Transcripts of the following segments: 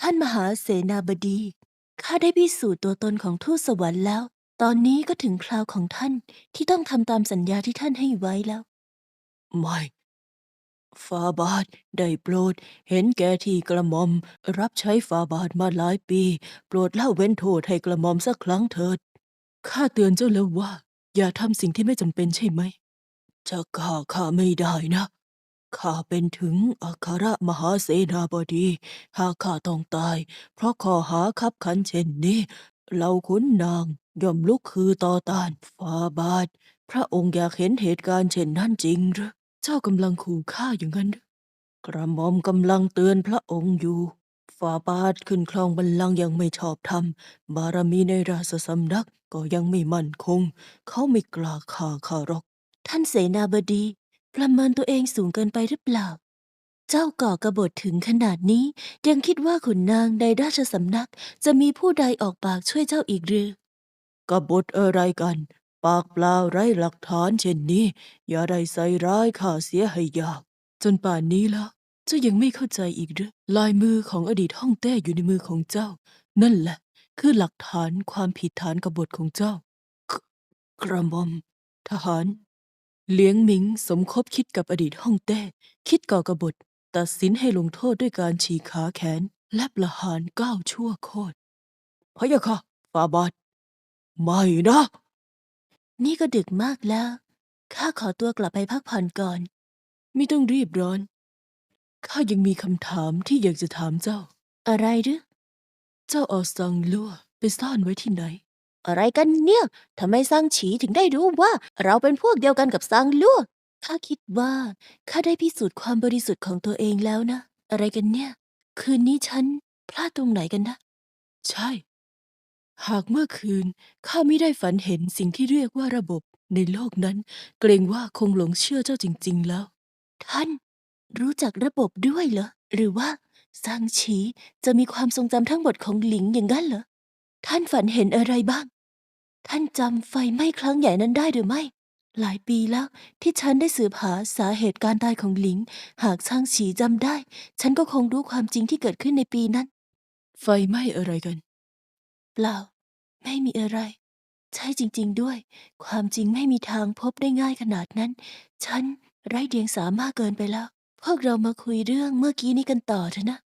ท่านมหาเสนาบดี ข้าได้พิสูจน์ตัวตนของทูตสวรรค์แล้ว ตอนนี้ก็ถึงคราวของท่านที่ต้องทำตามสัญญาที่ท่านให้ไว้แล้ว ไม่ฟาบาทได้โปรด เห็นแก่ที่กระหม่อม รับใช้ฟาบาทมาหลายปี โปรดเล่าเว้นโทษให้กระหม่อมสักครั้งเถิด ข้าเตือนเจ้าแล้วว่า อย่าทำสิ่งที่ไม่จำเป็นใช่ไหมจะฆ่าข้าไม่ได้นะ ข้าเป็นถึงอัครมหาเสนาบดี หากข้าต้องตาย เพราะข้อหาคับขันเช่นนี้เหล่าขุนนางย่อมลุกคือต่อต้านฟาบาท พระองค์อยากเห็นเหตุการณ์เช่นนั้นจริงหรือเจ้ากำลังขู่ข้าอย่างนั้นหรือกระหม่อมกำลังเตือนพระองค์อยู่ฟาบาทขึ้นครองบัลลังก์ยังไม่ชอบธรรม บารมีในราชสำนักก็ยังไม่มั่นคง เขาไม่กล้าฆ่าข้าหรอก ท่านเสนาบดี ประเมินตัวเองสูงเกินไปหรือเปล่า เจ้าก่อกระบฏถึงขนาดนี้ ยังคิดว่าขุนนางในราชสำนักจะมีผู้ใดออกปากช่วยเจ้าอีกหรือกบฏอะไรกัน ปากเปล่าไร้หลักฐานเช่นนี้ อย่าได้ใส่ร้ายข้าเสียให้ยาก จนป่านนี้แล้วเจ้ายังไม่เข้าใจอีกหรือลายมือของอดีตฮ่องเต้อยู่ในมือของเจ้า นั่นแหละ คือหลักฐานความผิดฐานกบฏของเจ้ากกระหม่อมทหาร เลี้ยงหมิงสมคบคิดกับอดีตฮ่องเต้ คิดก่อกบฏ ตัดสินให้ลงโทษด้วยการฉีกขาแขน และประหารก้าวชั่วโคตรพะยะค่ะฟาบาทไม่นะ นี่ก็ดึกมากแล้ว ข้าขอตัวกลับไปพักผ่อนก่อน ไม่ต้องรีบร้อน ข้ายังมีคำถามที่อยากจะถามเจ้า อะไรหรือ เจ้าเอาซังลั่วไปซ่อนไว้ที่ไหน อะไรกันเนี่ยทำไมซังฉีถึงได้รู้ว่าเราเป็นพวกเดียวกันกับซังลั่วข้าคิดว่าข้าได้พิสูจน์ความบริสุทธิ์ของตัวเองแล้วนะ อะไรกันเนี่ย คืนนี้ฉันพลาดตรงไหนกันนะ ใช่ หากเมื่อคืนข้าไม่ได้ฝันเห็นสิ่งที่เรียกว่าระบบในโลกนั้น เกรงว่าคงหลงเชื่อเจ้าจริง ๆ แล้ว ท่าน รู้จักระบบด้วยเหรอ หรือว่าซังฉีจะมีความทรงจำทั้งหมดของหลิงอย่างนั้นเหรอ ท่านฝันเห็นอะไรบ้าง ท่านจำไฟไหม้ครั้งใหญ่นั้นได้หรือไม่ หลายปีแล้วที่ฉันได้สืบหาสาเหตุการตายของหลิง หากช่างฉีจำได้ ฉันก็คงรู้ความจริงที่เกิดขึ้นในปีนั้น ไฟไหม้อะไรกัน เปล่า ไม่มีอะไร ใช่จริง ๆด้วย ความจริงไม่มีทางพบได้ง่ายขนาดนั้น ฉันไร้เดียงสามากเกินไปแล้ว พวกเรามาคุยเรื่องเมื่อกี้นี้กันต่อเถอะนะ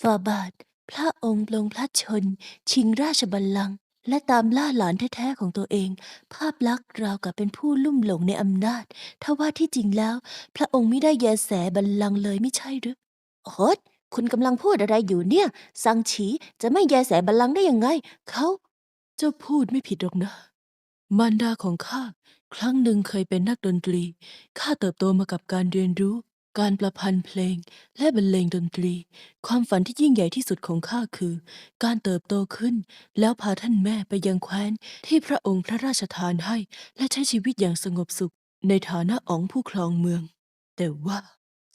ฟาบาท พระองค์ลงพลัดชน ชิงราชบัลลังก์ และตามล่าหลานแท้ๆของตัวเอง ภาพลักษณ์ราวกับเป็นผู้ลุ่มหลงในอำนาจทว่าที่จริงแล้ว พระองค์ไม่ได้แยแสบัลลังก์เลยไม่ใช่หรือโฮดคุณกำลังพูดอะไรอยู่เนี่ยซังฉีจะไม่แยแสบัลลังก์ได้ยังไง เขาเจ้าพูดไม่ผิดหรอกนะ มารดาของข้าครั้งหนึ่งเคยเป็นนักดนตรีข้าเติบโตมากับการเรียนรู้ การประพันธ์เพลงและบรรเลงดนตรี ความฝันที่ยิ่งใหญ่ที่สุดของข้าคือ การเติบโตขึ้น แล้วพาท่านแม่ไปยังแคว้นที่พระองค์พระราชทานให้ และใช้ชีวิตอย่างสงบสุข ในฐานะอ๋องผู้ครองเมือง แต่ว่า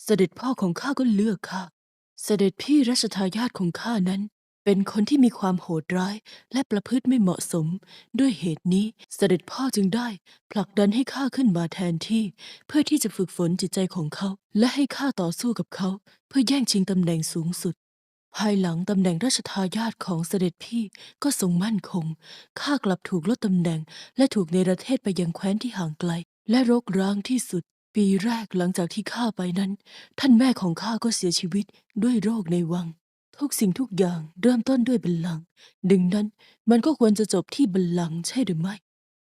เสด็จพ่อของข้าก็เลือกข้าเสด็จพี่รัชทายาทของข้านั้น เป็นคนที่มีความโหดร้าย และประพฤติไม่เหมาะสม ด้วยเหตุนี้เสด็จพ่อจึงได้ ผลักดันให้ข้าขึ้นมาแทนที่ เพื่อที่จะฝึกฝนจิตใจของเขา และให้ข้าต่อสู้กับเขา เพื่อแย่งชิงตำแหน่งสูงสุด ภายหลังตำแหน่งราชทายาทของเสด็จพี่ก็ทรงมั่นคงข้ากลับถูกลดตำแหน่ง และถูกเนรเทศไปยังแคว้นที่ห่างไกล และรกร้างที่สุด ปีแรกหลังจากที่ข้าไปนั้น ท่านแม่ของข้าก็เสียชีวิตด้วยโรคในวัง ทุกสิ่งทุกอย่างเริ่มต้นด้วยบัลลังก์ดังนั้นมันก็ควรจะจบที่บัลลังก์ใช่หรือไม่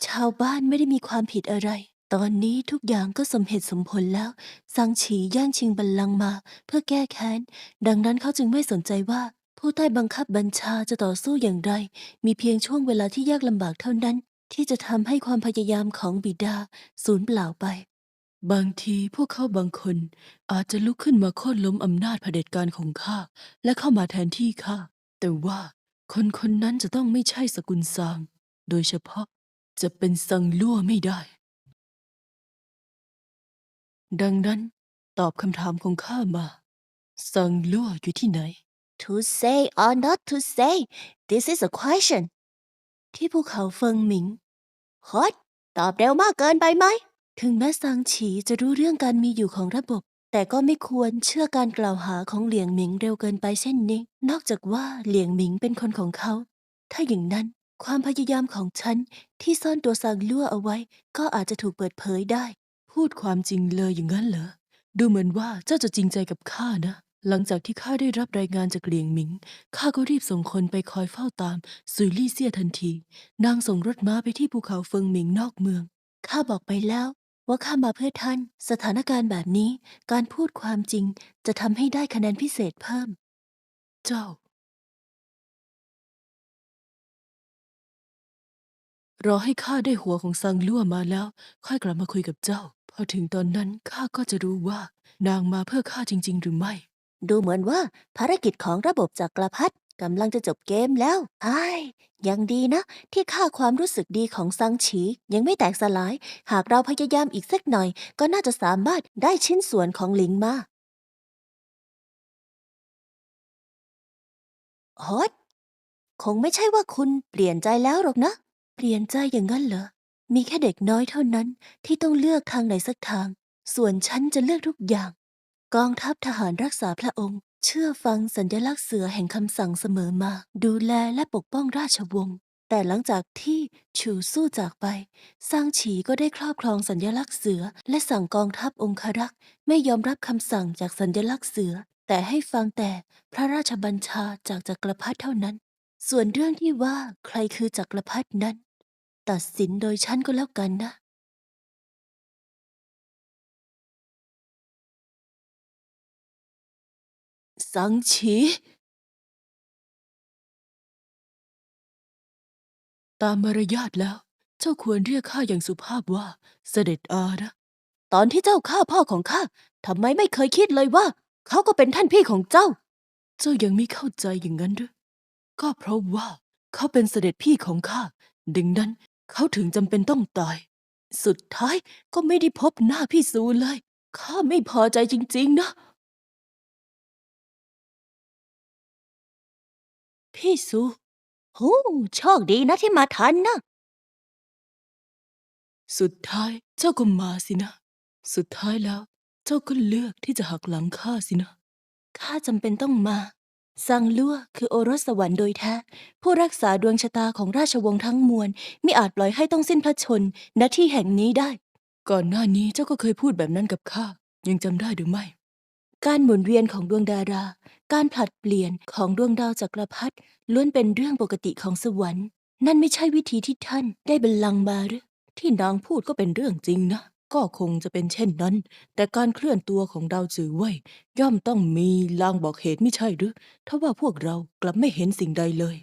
ชาวบ้านไม่ได้มีความผิดอะไร ตอนนี้ทุกอย่างก็สมเหตุสมผลแล้ว ซังฉีแย่งชิงบัลลังก์มา เพื่อแก้แค้น ดังนั้นเขาจึงไม่สนใจว่า ผู้ใต้บังคับบัญชาจะต่อสู้อย่างไร มีเพียงช่วงเวลาที่ยากลำบากเท่านั้น ที่จะทำให้ความพยายามของบิดาสูญเปล่าไป บางทีพวกเขาบางคนอาจจะลุกขึ้นมาโค่นล้มอำนาจเผด็จการของข้าและเข้ามาแทนที่ข้าแต่ว่าคนคนนั้นจะต้องไม่ใช่สกุลซาง โดยเฉพาะจะเป็นซังลั่วไม่ได้ ดังนั้นตอบคำถามของข้ามา ซังลั่วอยู่ที่ไหน To say or not to say this is a question ที่ภูเขาเฟิงหมิงฮอตตอบเร็วมากเกินไปไหม ถึงแม้ซางฉีจะรู้เรื่องการมีอยู่ของระบบ แต่ก็ไม่ควรเชื่อการกล่าวหาของเหลียงหมิงเร็วเกินไปเช่นนี้ นอกจากว่าเหลียงหมิงเป็นคนของเขา ถ้าอย่างนั้น ความพยายามของฉันที่ซ่อนตัวซางลั่วเอาไว้ ก็อาจจะถูกเปิดเผยได้ พูดความจริงเลยอย่างนั้นเหรอ ดูเหมือนว่าเจ้าจะจริงใจกับข้านะ หลังจากที่ข้าได้รับรายงานจากเหลียงหมิง ข้าก็รีบส่งคนไปคอยเฝ้าตามซุยลี่เซียทันที นางส่งรถม้าไปที่ภูเขาเฟิงหมิงนอกเมือง ข้าบอกไปแล้ว ว่าข้ามาเพื่อท่าน สถานการณ์แบบนี้ การพูดความจริงจะทำให้ได้คะแนนพิเศษเพิ่ม เจ้า รอให้ข้าได้หัวของซังลั่วมาแล้ว ค่อยกลับมาคุยกับเจ้า พอถึงตอนนั้นข้าก็จะรู้ว่า นางมาเพื่อข้าจริง ๆ หรือไม่ ดูเหมือนว่าภารกิจของระบบจักรพรรดิ กำลังจะจบเกมแล้วอ้ายยังดีนะ ที่ค่าความรู้สึกดีของซังฉี ยังไม่แตกสลาย หากเราพยายามอีกสักหน่อย ก็น่าจะสามารถได้ชิ้นส่วนของหลิงมาโฮดคงไม่ใช่ว่าคุณเปลี่ยนใจแล้วหรอกนะ เปลี่ยนใจอย่างนั้นเหรอ มีแค่เด็กน้อยเท่านั้นที่ต้องเลือกทางไหนสักทาง ส่วนฉันจะเลือกทุกอย่าง กองทัพทหารรักษาพระองค์ เชื่อฟังสัญลักษณ์เสือแห่งคำสั่งเสมอมา ดูแลและปกป้องราชวงศ์แต่หลังจากที่ฉูสู้จากไปซางฉีก็ได้ครอบครองสัญลักษณ์เสือ และสั่งกองทัพองครักษ์ไม่ยอมรับคำสั่งจากสัญลักษณ์เสือ แต่ให้ฟังแต่พระราชบัญชาจากจักรพรรดิเท่านั้น ส่วนเรื่องที่ว่าใครคือจักรพรรดินั้น ตัดสินโดยฉันก็แล้วกันนะ สังฉี ตามมารยาทแล้ว เจ้าควรเรียกข้าอย่างสุภาพว่าเสด็จอานะ ตอนที่เจ้าฆ่าพ่อของข้าทำไมไม่เคยคิดเลยว่า เขาก็เป็นท่านพี่ของเจ้า เจ้ายังไม่เข้าใจอย่างนั้นหรือก็เพราะว่าเขาเป็นเสด็จพี่ของข้าดังนั้นเขาถึงจำเป็นต้องตาย สุดท้ายก็ไม่ได้พบหน้าพี่ซูเลย ข้าไม่พอใจจริง ๆ นะ พี่ซูโอ้โชคดีนะที่มาทันนะ สุดท้ายเจ้าก็มาสินะ สุดท้ายแล้ว เจ้าก็เลือกที่จะหักหลังข้าสินะ ข้าจำเป็นต้องมาซังลั่วคือโอรสสวรรค์โดยแท้ ผู้รักษาดวงชะตาของราชวงศ์ทั้งมวลไม่อาจปล่อยให้ต้องสิ้นพระชนม์ณที่แห่งนี้ได้ ก่อนหน้านี้เจ้าก็เคยพูดแบบนั้นกับข้ายังจำได้หรือไม่ การหมุนเวียนของดวงดารา การผลัดเปลี่ยนของดวงดาวจักรพรรดิล้วนเป็นเรื่องปกติของสวรรค์ นั่นไม่ใช่วิธีที่ท่านได้บัลลังก์มาหรือ ที่นางพูดก็เป็นเรื่องจริงนะ ก็คงจะเป็นเช่นนั้น แต่การเคลื่อนตัวของดาวจือไว่ยย่อมต้องมีลางบอกเหตุไม่ใช่หรือ ถ้าว่าพวกเรากลับไม่เห็นสิ่งใดเลย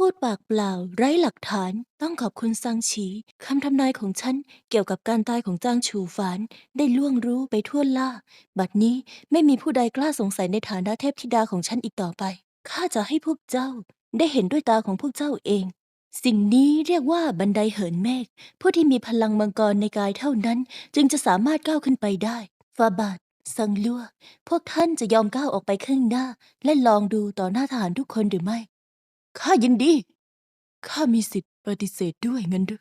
พูดปากเปล่า ไร้หลักฐาน ต้องขอบคุณซังฉีคำทำนายของฉันเกี่ยวกับการตายของจางฉูฝานได้ล่วงรู้ไปทั่วล่า บัดนี้ไม่มีผู้ใดกล้าสงสัยในฐานะเทพธิดาของฉันอีกต่อไปข้าจะให้พวกเจ้า ได้เห็นด้วยตาของพวกเจ้าเอง สิ่งนี้เรียกว่าบันไดเหินเมฆผู้ที่มีพลังมังกรในกายเท่านั้น จึงจะสามารถก้าวขึ้นไปได้ฟาบาทซังลัวพวกท่านจะยอมก้าวออกไปข้างหน้า และลองดูต่อหน้าทหารทุกคนหรือไม่ ข้ายินดี ข้ามีสิทธิ์ปฏิเสธด้วยงั้นหรือ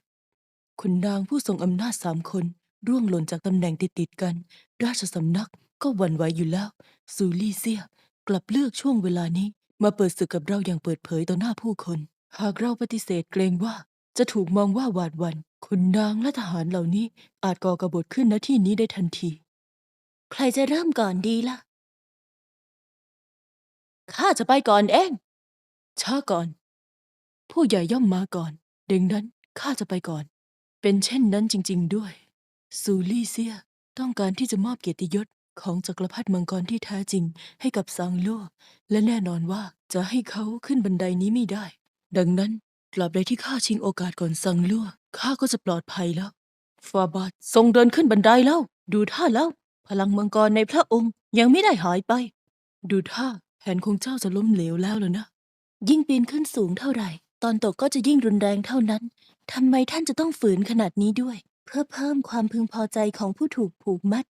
คุณนางผู้ทรงอำนาจสามคนร่วงหล่นจากตำแหน่งติดๆกัน ราชสำนักก็หวั่นไหวอยู่แล้ว ซูลี่เซียกลับเลือกช่วงเวลานี้ มาเปิดศึกกับเราอย่างเปิดเผยต่อหน้าผู้คน หากเราปฏิเสธเกรงว่าจะถูกมองว่าหวาดหวัน่นคุณนางและทหารเหล่านี้อาจก่อกบฏขึ้นณที่นี้ได้ทันที ใครจะเริ่มก่อนดีล่ะ ข้าจะไปก่อนเอง ช้าก่อน ผู้ใหญ่ย่อมมาก่อน ดังนั้นข้าจะไปก่อน เป็นเช่นนั้นจริง ๆ ด้วย ซูลี่เซียต้องการที่จะมอบเกียรติยศของจักรพรรดิมังกรที่แท้จริงให้กับซางลั่วและแน่นอนว่าจะให้เขาขึ้นบันไดนี้ไม่ได้ ดังนั้นตราบใดที่ข้าชิงโอกาสก่อนซางลั่วข้าก็จะปลอดภัยแล้วฟาบาททรงเดินขึ้นบันไดแล้ว ดูท่าแล้ว พลังมังกรในพระองค์ยังไม่ได้หายไป ดูท่าแผนของเจ้าจะล้มเหลวแล้วล่ะนะ ยิ่งปีนขึ้นสูงเท่าไหร่ ตอนตกก็จะยิ่งรุนแรงเท่านั้น ทำไมท่านจะต้องฝืนขนาดนี้ด้วย เพื่อเพิ่มความพึงพอใจของผู้ถูกผูกมัด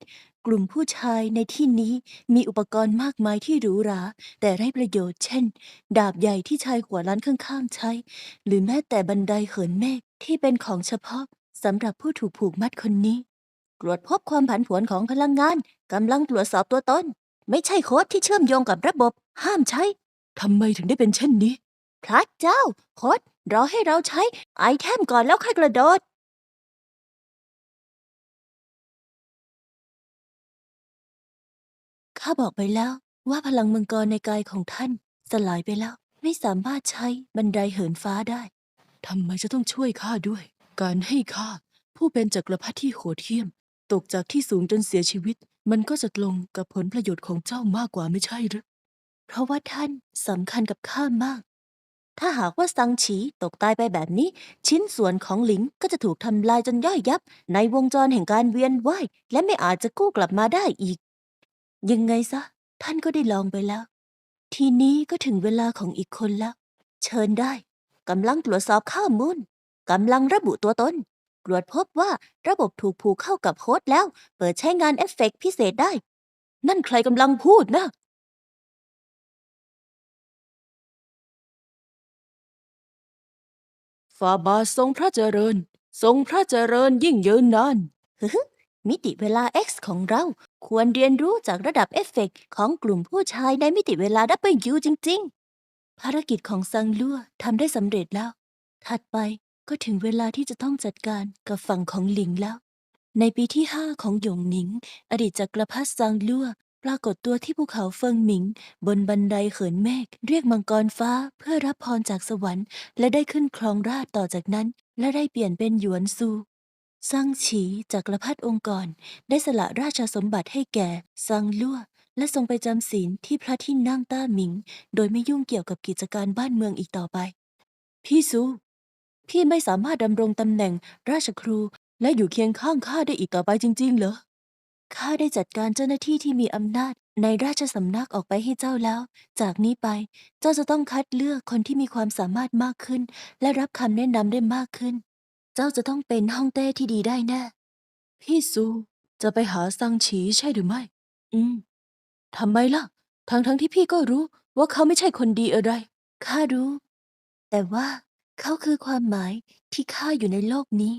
กลุ่มผู้ชายในที่นี้มีอุปกรณ์มากมายที่หรูหรา แต่ไร้ประโยชน์ เช่น ดาบใหญ่ที่ชายหัวล้านข้างๆใช้ หรือแม้แต่บันไดเหินเมฆที่เป็นของเฉพาะสำหรับผู้ถูกผูกมัดคนนี้ ตรวจพบความผันผวนของพลังงานกำลังตรวจสอบตัวตน ไม่ใช่โค้ดที่เชื่อมโยงกับระบบ ห้ามใช้ ทำไมถึงได้เป็นเช่นนี้ พระเจ้าโค้ดรอให้เราใช้ไอเทมก่อนแล้วค่อยกระโดด ข้าบอกไปแล้วว่าพลังมังกรในกายของท่าน สลายไปแล้ว ไม่สามารถใช้บันไดเหินฟ้าได้ ทำไมจะต้องช่วยข้าด้วย การให้ข้า ผู้เป็นจักรพรรดิที่โหดเหี้ยม ตกจากที่สูงจนเสียชีวิต มันก็จะตรงกับผลประโยชน์ของเจ้ามากกว่าไม่ใช่หรือเพ ราะว่าท่านสำคัญกับข้ามาก ถ้าหากว่าซังฉีตกตายไปแบบนี้ ชิ้นส่วนของหลิงก็จะถูกทำลายจนย่อยยับ ในวงจรแห่งการเวียนว่ายและไม่อาจจะกู้กลับมาได้อีก ยังไงซะ ท่านก็ได้ลองไปแล้ว ทีนี้ก็ถึงเวลาของอีกคนแล้ว เชิญได้กำลังตรวจสอบข้อมูลกำลังระบุตัวตนตรวจพบว่าระบบถูกผูกเข้ากับโฮสต์แล้ว เปิดใช้งานเอฟเฟกต์พิเศษได้ นั่นใครกำลังพูดนะ ฝ่าบาททรงพระเจริญ ทรงพระเจริญยิ่งยืนนาน มิติเวลา X ของเรา ควรเรียนรู้จากระดับเอฟเฟกต์ของกลุ่มผู้ชายในมิติเวลา W จริง ๆ ภารกิจของซังลั่วทำได้สำเร็จแล้ว ถัดไปก็ถึงเวลาที่จะต้องจัดการกับฝั่งของหลิงแล้ว ในปีที่5ของหยงหนิง อดีตจักรพรรดิซังลั่ว ปรากฏตัวที่ภูเขาเฟิงหมิง บนบันไดเขินเมฆเรียกมังกรฟ้าเพื่อรับพรจากสวรรค์ และได้ขึ้นครองราชต่อจากนั้น และได้เปลี่ยนเป็นหยวนซูซังฉีจักรพรรดิองค์ก่อนได้สละราชสมบัติให้แก่ซังลั่วและทรงไปจำศีลที่พระที่นั่งต้าหมิง โดยไม่ยุ่งเกี่ยวกับกิจการบ้านเมืองอีกต่อไป พี่ซู พี่ไม่สามารถดำรงตำแหน่งราชครูและอยู่เคียงข้างข้าได้อีกต่อไปจริง ๆ เหรอ ข้าได้จัดการเจ้าหน้าที่ที่มีอำนาจในราชสำนักออกไปให้เจ้าแล้ว จากนี้ไปเจ้าจะต้องคัดเลือกคนที่มีความสามารถมากขึ้น และรับคำแนะนำได้มากขึ้น เจ้าจะต้องเป็นฮ่องเต้ที่ดีได้แน่ พี่ซูจะไปหาซังฉีใช่หรือไม่ อืมทำไมล่ะ ทั้งทั้งๆที่พี่ก็รู้ว่าเขาไม่ใช่คนดีอะไร ข้ารู้ แต่ว่าเขาคือความหมายที่ข้าอยู่ในโลกนี้